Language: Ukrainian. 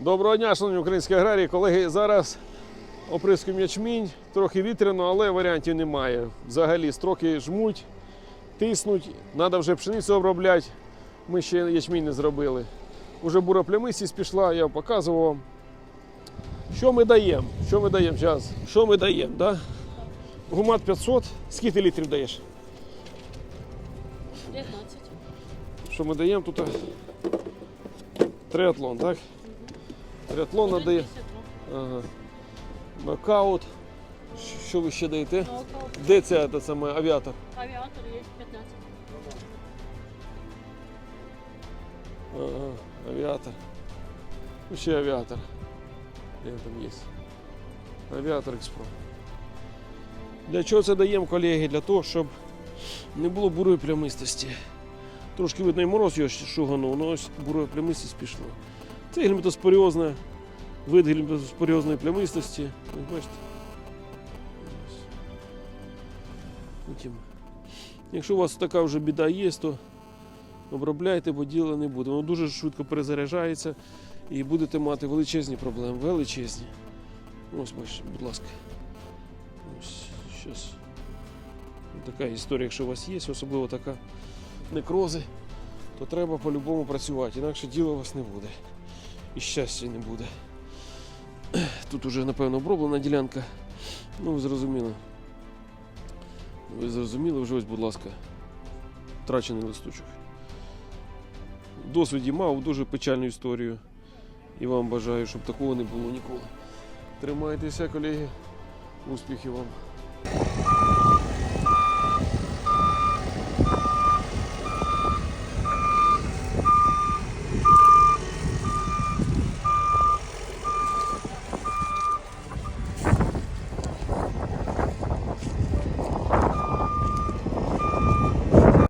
Доброго дня, шановні українські аграрії. Колеги, зараз оприскуємо ячмінь, трохи вітряно, але варіантів немає. Взагалі строки жмуть, тиснуть, треба вже пшеницю обробляти. Ми ще ячмінь не зробили. Уже бура плямистість пішла, я показував. Що ми даємо? Що ми даємо зараз? Що ми даємо? Да? Гумат 500. Скільки літрів даєш? 19. Що ми даємо тут? Триатлон, так? Триатлон надає. 52. Ага. Нокаут. Що ви ще даєте? Нокаут. Де ця та саме авіатор? Авіатор є 15. Ага, авіатор. Ну, ще авіатор. Де там є? Авіатор Експро. Для чого це даємо, колеги? Для того, щоб не було бурої плямистості. Трошки видно і мороз його шуганув, але ось бурої плямистість пішло. Це гельмітоспоріозна, вид гельмітоспоріозної плямистості. Ось Бачите? Потім. Якщо у вас така вже біда є, то обробляйте, бо діла не буде. Воно дуже швидко перезаряджається і будете мати величезні проблеми. Величезні. Ось бачите, будь ласка. Ось щас. Така історія, якщо у вас є, особливо така некрози, то треба по-любому працювати, інакше діла у вас не буде. І щастя не буде. Тут уже, напевно, оброблена ділянка. Ну, ви зрозуміли. Ви зрозуміли, вже ось, будь ласка, втрачений листочок. Досвіді мав дуже печальну історію. І вам бажаю, щоб такого не було ніколи. Тримайтеся, колеги. Успіхів вам!